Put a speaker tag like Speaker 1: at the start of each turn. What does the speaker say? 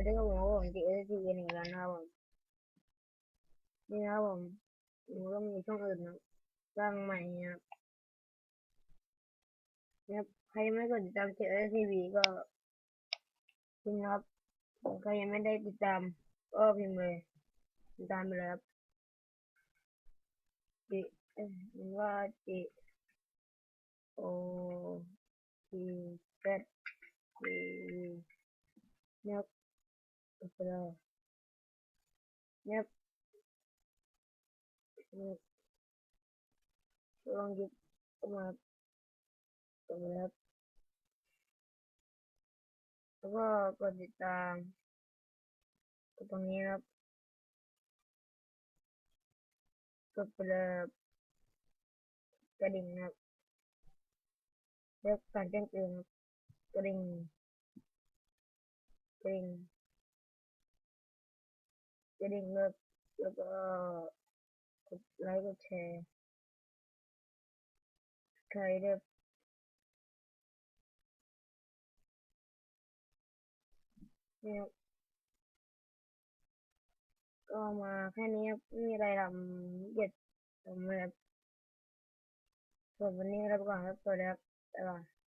Speaker 1: วัสดีครับผมผมจีเอสทีหนึ่งแล้วนะครับผมนี่นะครับผมผมก็มีช่องอื่นนะสร้างใหม่นะครับนะครับใครยังไม่กดติดตามจีเอสทีวีก็พิมพ์ครับใครยังไม่ได้ติดตามก็พิมพ์เลยติดตามไปเลยครับจีเอ้ยมันว่าจีโอทีเซทีวีเนะครับ นะครับลองหยิบเข้ามากดเลยครับแล้วก็กดติดตามกดตรงนี้ครับกดไปเลยครับกระดิ่งนะครับแล้วการแจ้งเตือนกระดิ่งกระดิ่ง กระดิ่งครับแล้วก็กดไลค์กดแชร์ใครได้เนี่ยก็มาแค่นี้ครับมีอะไรทำเย็ดทำอะไรครับส่วนวันนี้เราไปก่อนครับสวัสดีครับบ๊ายบาย